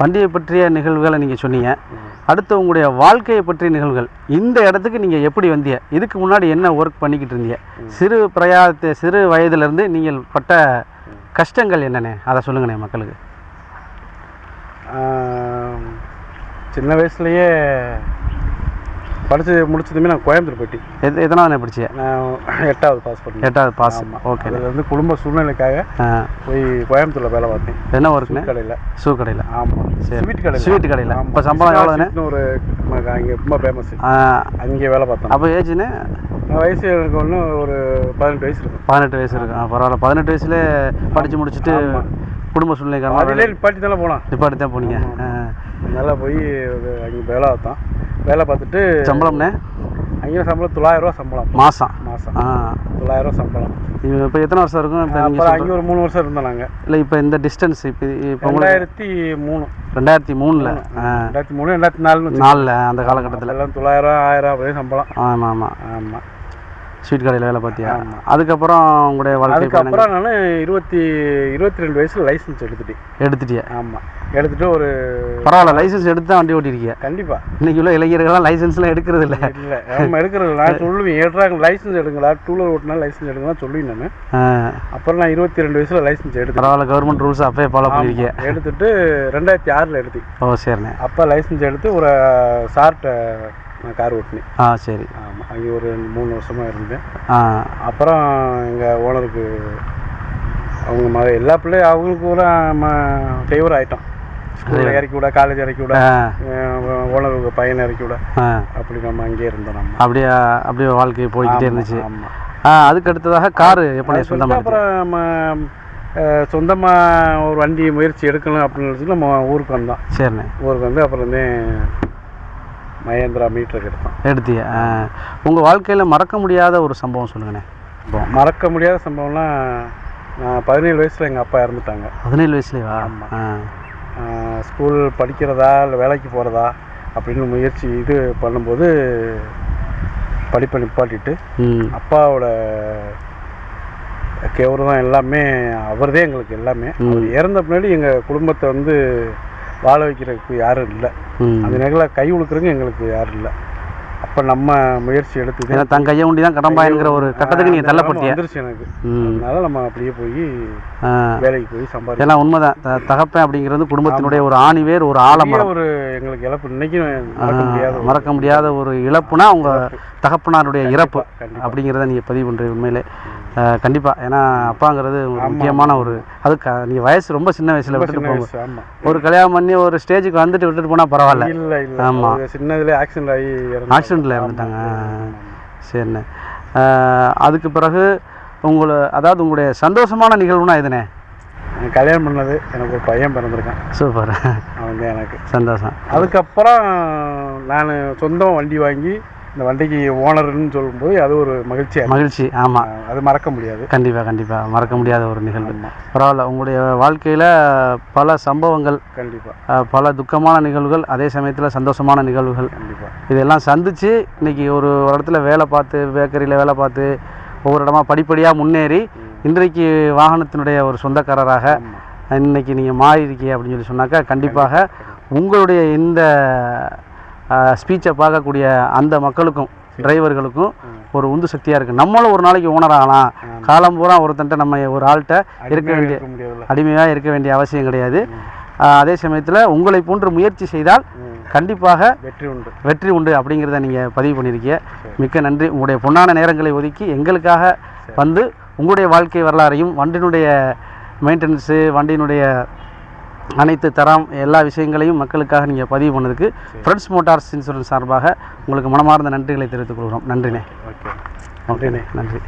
வண்டியை பற்றிய நிகழ்வுகளை நீங்கள் சொன்னீங்க. அடுத்து உங்களுடைய வாழ்க்கையை பற்றிய நிகழ்வுகள். இந்த இடத்துக்கு நீங்கள் எப்படி வந்தீங்க? இதுக்கு முன்னாடி என்ன ஒர்க் பண்ணிக்கிட்டு இருந்தீங்க? சிறு பிரயாணத்தை சிறு வயதிலிருந்து நீங்கள் பட்ட கஷ்டங்கள் என்னென்ன? அதை சொல்லுங்கண்ணே மக்களுக்கு. சின்ன வயசுலயே படித்து முடிச்சதுமே நான் கோயம்புத்தூர் போயிட்டேன் எது எதனால் படிச்சிய நான் எட்டாவது பாஸ் பண்ணேன். எட்டாவது பாஸ் ஓகே அதில் வந்து குடும்ப சூழ்நிலைக்காக போய் கோயம்புத்தூரில் வேலை பார்த்தேன். என்ன ஸ்வீட் கடையில் ஷூ கடையில் ஆமாம் சரி. ஸ்வீட் கடையில் ஸ்வீட் கடையில் இப்போ சம்பளம் எவ்வளோண்ணே ஒரு அங்கே ரொம்ப ஃபேமஸ் அங்கே வேலை பார்த்தேன். அப்போ ஏஜ்னு வயசு எனக்கு ஒன்று ஒரு பதினெட்டு வயசு இருக்கும். பதினெட்டு வயசு இருக்கு ஆ, பரவாயில்ல. பதினெட்டு வயசுல படித்து முடிச்சுட்டு குடும்ப சூழ்நிலை காரணமாக நிப்பாட்டி தானே போனான் நிப்பாட்டி தான் போனீங்க. நல்லா போய் அங்கே வேலை பார்த்தோம் வேலை பார்த்துட்டு சம்பளம்ண்ணே? அங்கே சம்பளம் தொள்ளாயிரம் ரூபா சம்பளம். மாதம் மாதம் ரூபா சம்பளம். இப்போ எத்தனை வருஷம் இருக்கும்? இப்போ அங்கே ஒரு மூணு வருஷம் இருந்தோம் நாங்கள் இல்லை இப்போ இந்த டிஸ்டன்ஸ் இப்போ இப்போ ரெண்டாயிரத்தி மூணு. ரெண்டாயிரத்தி மூணில்? ரெண்டாயிரத்தி மூணு ரெண்டாயிரத்தி நாலுன்னு நாலில் அந்த காலகட்டத்தில். எல்லாம் தொள்ளாயிரம் ஆயிரம் அப்படியே சம்பளம். ஆமாம் ஆமாம் ஆமாம் ஸ்வீட் கடையில் வேலை பார்த்தியா? அதுக்கப்புறம் உங்களுடைய வாழ்க்கை அதுக்கப்புறம் நான் இருபத்தி இருபத்தி ரெண்டு வயசுல லைசன்ஸ் எடுத்துட்டேன். எடுத்துட்டியா? ஆமாம் எடுத்துட்டு ஒரு பரவாயில்ல லைசன்ஸ் எடுத்து தான் வண்டி ஓட்டிருக்கீங்க கண்டிப்பா. இன்னைக்கு உள்ள இளைஞர்கள்லாம் லைசன்ஸ்லாம் எடுக்கிறது இல்லை. இல்லை நம்ம எடுக்கிறது நான் சொல்லுவேன் ஏற்றாங்க லைசன்ஸ் எடுங்களா டூ வீலர் ஓட்டினா லைசன்ஸ் எடுங்களா சொல்லுவேன் நான். அப்புறம் நான் இருபத்தி ரெண்டு வயசுல லைசன்ஸ் எடுத்தேன். பரவாயில்ல கவர்மெண்ட் ரூல்ஸ் அப்பயே ஃபாலோ பண்ணிருக்கீங்க ஆமா. எடுத்துட்டு ரெண்டாயிரத்தி ஆறில் எடுத்தேன். ஓ சரிண்ணே. அப்போ லைசன்ஸ் எடுத்து ஒரு சார்ட்ட நான் கார் ஓட்டினேன். ஆ சரி. ஆமாம் அங்கே ஒரு மூணு வருஷமா இருந்தேன். ஆ. அப்புறம் எங்கள் ஓனருக்கு அவங்க மக எல்லா பிள்ளையும் அவங்களுக்கு கூட ஃபேவர் ஆகிட்டோம் ஸ்கூலில் இறக்கி விட காலேஜ் இறக்கி விட ஓனருக்கு பையனை இறக்கி விட அப்படி நம்ம அங்கேயே இருந்தோம் நம்ம. அப்படியே அப்படியே வாழ்க்கை போய்கிட்டே இருந்துச்சு. ஆமாம் அதுக்கு அடுத்ததாக காரு எப்படி சொந்தமாக அப்புறம் நம்ம சொந்தமாக ஒரு வண்டி முயற்சி எடுக்கணும் அப்படின்னு நினச்சி நம்ம ஊருக்கு வந்தோம். சரிண்ணே. ஊருக்கு வந்து அப்புறம் வந்து மகேந்திரா மீட்டருக்கு எடுத்தோம் எடுத்தியா? உங்கள் வாழ்க்கையில் மறக்க முடியாத ஒரு சம்பவம் சொல்லுங்கண்ணே. இப்போ மறக்க முடியாத சம்பவம்லாம் நான் பதினேழு வயசில் எங்கள் அப்பா இறந்துட்டாங்க. பதினேழு ஆஹ் ஸ்கூல் படிக்கிறதா இல்லை வேலைக்கு போகிறதா அப்படின்னு முயற்சி இது பண்ணும்போது படிப்பை நிப்பாட்டிட்டு அப்பாவோட கேவரு தான் எல்லாமே அவர்தான் எங்களுக்கு எல்லாமே. அவர் இறந்த பின்னாடி எங்கள் குடும்பத்தை வந்து வாழ வைக்கிறதுக்கு யாரும் இல்லை. அந்த நேரத்தில் கை கொடுக்குறதுக்கு எங்களுக்கு யாரும் இல்லை. அப்போ நம்ம முயற்சி எடுத்து ஏன்னா தன் கையை உண்டி தான் கடம்பாயங்கிற ஒரு கட்டத்துக்கு நீங்கள் தள்ளப்பட்டிய? வந்துருச்சு எனக்கு. அதனால நம்ம அப்படியே போய் வேலைக்கு போய் சம்பாதி ஏன்னா உண்மைதான். தகப்பன் அப்படிங்கிறது குடும்பத்தினுடைய ஒரு ஆணிவேர் ஒரு ஆலமரம். ஒரு எங்களுக்கு இழப்பு. இன்னைக்கு மறக்க முடியாத ஒரு இழப்புனா உங்க தகப்பனாருடைய இறப்பு. அப்படிங்கிறத நீங்கள் பதிவு பண்ணுறீங்க உண்மையிலே. அஹ், கண்டிப்பா. ஏன்னா அப்பாங்கிறது ஒரு முக்கியமான ஒரு அது க நீங்கள் வயசு ரொம்ப சின்ன வயசுல விட்டுட்டு போங்க. ஒரு கல்யாணம் பண்ணி ஒரு ஸ்டேஜுக்கு வந்துட்டு விட்டுட்டு போனால் பரவாயில்ல. இல்ல இல்ல. ஆமா. அவங்க சின்னதுல ஆக்சிடென்ட் ஆகி. ஆக்சிடெண்ட்டில் இறந்துட்டாங்க. சரிண்ணே. அதுக்கு பிறகு உங்களை அதாவது உங்களுடைய சந்தோஷமான நிகழ்வுனா. நான் கல்யாணம் பண்ணது எனக்கு ஒரு பையன் பிறந்திருக்கான். சூப்பர். அவன் எனக்கு. சந்தோஷம். அதுக்கப்புறம் நான் சொந்தம் வண்டி வாங்கி இந்த வண்டிக்கு ஓனர்னு சொல்லும்போது அது ஒரு மகிழ்ச்சியா இருக்கு. மகிழ்ச்சி ஆமாம் அது மறக்க முடியாது. கண்டிப்பாக கண்டிப்பாக மறக்க முடியாத ஒரு நிகழ்வு. பரவாயில்ல உங்களுடைய வாழ்க்கையில் பல சம்பவங்கள் கண்டிப்பா. அஹ், பல துக்கமான நிகழ்வுகள் அதே சமயத்தில் சந்தோஷமான நிகழ்வுகள். கண்டிப்பா. இதெல்லாம் சந்தித்து இன்னைக்கு ஒரு இடத்துல வேலை பார்த்து பேக்கரியில் வேலை பார்த்து ஒவ்வொரு இடமா படிப்படியாக முன்னேறி இன்றைக்கு வாகனத்தினுடைய ஒரு சொந்தக்காரராக ஆமா. இன்னைக்கு நீங்கள் மாறி இருக்கீங்க அப்படின்னு சொல்லி சொன்னாக்கா கண்டிப்பாக உங்களுடைய இந்த ஸ்பீச்சை பார்க்கக்கூடிய அந்த மக்களுக்கும் டிரைவர்களுக்கும் ஒரு உந்து சக்தியாக இருக்குது நம்மளும் ஒரு நாளைக்கு ஓனர் ஆகலாம். காலம் பூரா ஒருத்தன்ட்ட நம்ம ஒரு ஆள்கிட்ட இருக்க வேண்டிய அடிமையாக இருக்க வேண்டிய அவசியம் கிடையாது. அதே சமயத்தில் உங்களை போன்று முயற்சி செய்தால். கண்டிப்பாக வெற்றி உண்டு. வெற்றி உண்டு அப்படிங்கிறத நீங்கள் பதிவு பண்ணியிருக்கீங்க மிக்க நன்றி. உங்களுடைய பொன்னான நேரங்களை ஒதுக்கி எங்களுக்காக வந்து உங்களுடைய வாழ்க்கை வரலாறையும் வண்டியினுடைய மெயின்டெனன்ஸு வண்டியினுடைய அனைத்து தரம் எல்லா விஷயங்களையும் மக்களுக்காக நீங்கள் பதிவு பண்ணதுக்கு ஃப்ரெண்ட்ஸ் மோட்டார்ஸ் இன்சூரன்ஸ் சார்பாக உங்களுக்கு மனமார்ந்த நன்றிகளை தெரிவித்துக் கொள்கிறோம். நன்றிண்ணே. ஓகே. ஓகே நன்றி.